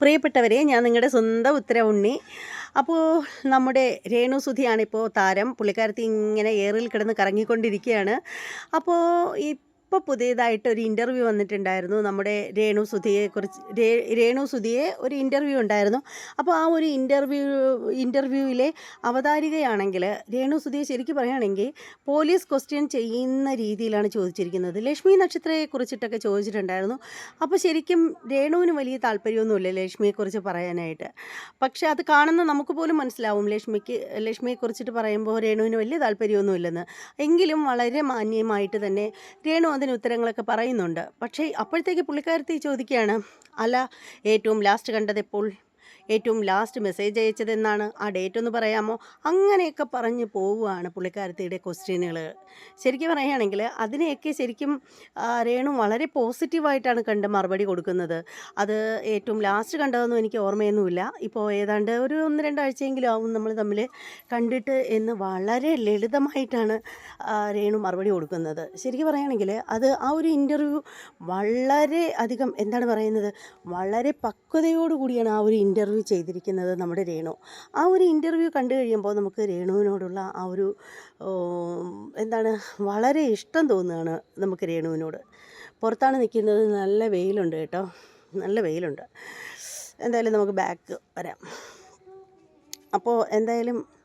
പ്രിയപ്പെട്ടവരെ ഞാൻ നിങ്ങളുടെ സ്വന്തം ഉത്തര ഉണ്ണി അപ്പോൾ നമ്മുടെ രേണു സുധിയാണിപ്പോൾ താരം. പുള്ളിക്കാരത്തി ഇങ്ങനെ ഏറിൽ കിടന്ന് കറങ്ങിക്കൊണ്ടിരിക്കുകയാണ്. അപ്പോൾ ഇപ്പോൾ പുതിയതായിട്ട് ഒരു ഇന്റർവ്യൂ വന്നിട്ടുണ്ടായിരുന്നു. നമ്മുടെ രേണു സുധിയെക്കുറിച്ച് കുറിച്ച് രേണു സുധിയെ ഒരു ഇന്റർവ്യൂ ഉണ്ടായിരുന്നു. അപ്പോൾ ആ ഒരു ഇന്റർവ്യൂ ഇന്റർവ്യൂവിലെ അവതാരികയാണെങ്കിൽ രേണു സുധിയെ ശരിക്കും പറയുകയാണെങ്കിൽ പോലീസ് ക്വസ്റ്റ്യൻ ചെയ്യുന്ന രീതിയിലാണ് ചോദിച്ചിരിക്കുന്നത്. ലക്ഷ്മി നക്ഷത്രയെക്കുറിച്ചിട്ടൊക്കെ ചോദിച്ചിട്ടുണ്ടായിരുന്നു. അപ്പോൾ ശരിക്കും രേണുവിന് വലിയ താല്പര്യമൊന്നുമില്ല ലക്ഷ്മിയെക്കുറിച്ച് പറയാനായിട്ട്. പക്ഷേ അത് കാണുന്ന നമുക്ക് പോലും മനസ്സിലാവും ലക്ഷ്മിക്ക് ലക്ഷ്മിയെക്കുറിച്ചിട്ട് പറയുമ്പോൾ രേണുവിന് വലിയ താല്പര്യമൊന്നുമില്ലെന്ന്. എങ്കിലും വളരെ മാന്യമായിട്ട് തന്നെ രേണു അതിന് ഉത്തരങ്ങളൊക്കെ പറയുന്നുണ്ട്. പക്ഷേ അപ്പോഴത്തേക്ക് പുള്ളിക്കാരത്തി ചോദിക്കുകയാണ് അല്ല ഏറ്റവും ലാസ്റ്റ് കണ്ടത് എപ്പോൾ ഏറ്റവും ലാസ്റ്റ് മെസ്സേജ് അയച്ചതെന്നാണ് ആ ഡേറ്റ് ഒന്ന് പറയാമോ? അങ്ങനെയൊക്കെ പറഞ്ഞ് പോവുകയാണ് പുള്ളിക്കാരത്തിയുടെ ക്വസ്റ്റ്യനുകൾ ശരിക്കും പറയുകയാണെങ്കിൽ അതിനെയൊക്കെ ശരിക്കും രേണു വളരെ പോസിറ്റീവായിട്ടാണ് കണ്ട് മറുപടി കൊടുക്കുന്നത്. അത് ഏറ്റവും ലാസ്റ്റ് കണ്ടതൊന്നും എനിക്ക് ഓർമ്മയൊന്നുമില്ല. ഇപ്പോൾ ഏതാണ്ട് ഒരു ഒന്ന് രണ്ടാഴ്ചയെങ്കിലും ആവും നമ്മൾ തമ്മിൽ കണ്ടിട്ട് എന്ന് വളരെ ലളിതമായിട്ടാണ് രേണു മറുപടി കൊടുക്കുന്നത്. ശരിക്കും പറയുകയാണെങ്കിൽ അത് ആ ഒരു ഇന്റർവ്യൂ വളരെ അധികം എന്താണ് പറയുന്നത്? വളരെ പക്വതയോടുകൂടിയാണ് ആ ഒരു ഇന്റർവ്യൂ ചെയ്തിരിക്കുന്നത് നമ്മുടെ രേണു. ആ ഒരു ഇന്റർവ്യൂ കണ്ടു കഴിയുമ്പോൾ നമുക്ക് രേണുവിനോടുള്ള ആ ഒരു എന്താണ് വളരെ ഇഷ്ടം തോന്നുകയാണ് നമുക്ക് രേണുവിനോട്. പുറത്താണ് നിൽക്കുന്നത് നല്ല വെയിലുണ്ട് കേട്ടോ. നല്ല വെയിലുണ്ട്. എന്തായാലും നമുക്ക് ബാക്ക് വരാം. അപ്പോൾ എന്തായാലും